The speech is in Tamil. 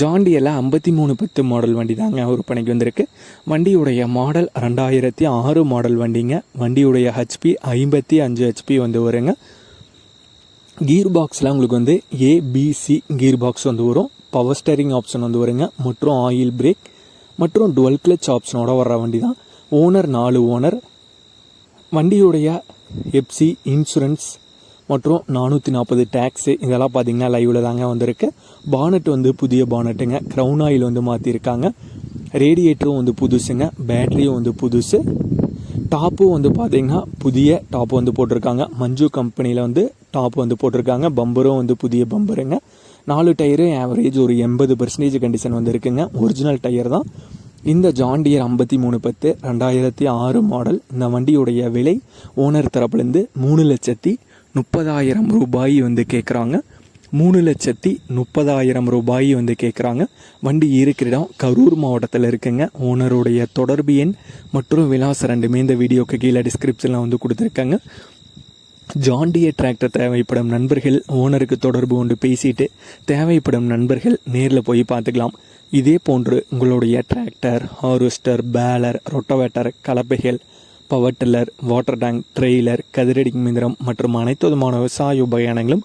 ஜாண்டியில் ஐம்பத்தி மூணு பத்து மாடல் வண்டி தாங்க விற்பனைக்கு வந்திருக்கு. வண்டியுடைய மாடல் ரெண்டாயிரத்தி ஆறு மாடல் வண்டிங்க. வண்டியுடைய ஹெச்பி ஐம்பத்தி அஞ்சு ஹெச்பி வந்து வருங்க. கீர் பாக்ஸில் உங்களுக்கு வந்து ஏபிசி கீர் பாக்ஸ் வந்து வரும். பவர் ஸ்டேரிங் ஆப்ஷன் வந்து வருங்க. மற்றும் ஆயில் பிரேக் மற்றும் டுவெல் கிளச் ஆப்ஷனோட வர்ற வண்டி தான் ஓனர் நாலு ஓனர் வண்டியுடைய எப்சி இன்சூரன்ஸ் மற்றும் நானூற்றி நாற்பது டேக்ஸு இதெல்லாம் பார்த்தீங்கன்னா லைவில் தாங்க வந்திருக்கு. பானட் வந்து புதிய பானட்டுங்க க்ரௌன் ஆயில் வந்து மாற்றிருக்காங்க ரேடியேட்டரும் வந்து புதுசுங்க. பேட்டரியும் வந்து புதுசு. டாப்பும் வந்து பார்த்தீங்கன்னா புதிய டாப் வந்து போட்டிருக்காங்க. மஞ்சு கம்பெனியில் வந்து டாப் வந்து போட்டிருக்காங்க. பம்பரும் வந்து புதிய பம்பருங்க நாலு டயரு ஆவரேஜ் ஒரு எண்பது பர்சன்டேஜ் கண்டிஷன் வந்து இருக்குங்க ஒரிஜினல் டயர் தான். இந்த ஜாண்டியர் ஐம்பத்தி மூணு பத்து ரெண்டாயிரத்தி ஆறு மாடல் இந்த வண்டியுடைய விலை ஓனர் தரப்புலேருந்து மூணு லட்சத்தி முப்பதாயிரம் ரூபாய் வந்து கேட்குறாங்க மூணு லட்சத்தி முப்பதாயிரம் ரூபாய் வந்து கேட்குறாங்க வண்டி இருக்கிற இடம் கரூர் மாவட்டத்தில் இருக்குங்க. ஓனருடைய தொடர்பு எண் மற்றும் விலாசம் ரெண்டுமே இந்த வீடியோக்கு கீழே டிஸ்கிரிப்ஷனில் வந்து கொடுத்துருக்காங்க. ஜாண்டிய டிராக்டர் தேவைப்படும் நண்பர்கள் ஓனருக்கு தொடர்பு கொண்டு பேசிட்டு தேவைப்படும் நண்பர்கள் நேரில் போய் பார்த்துக்கலாம். இதே போன்று உங்களுடைய tractor harvester baler rotavator கலப்பைகள் power tiller water tank trailer கதிரடி மிந்திரம் மற்றும் அனைத்து விதமான விவசாய உபகரணங்களும்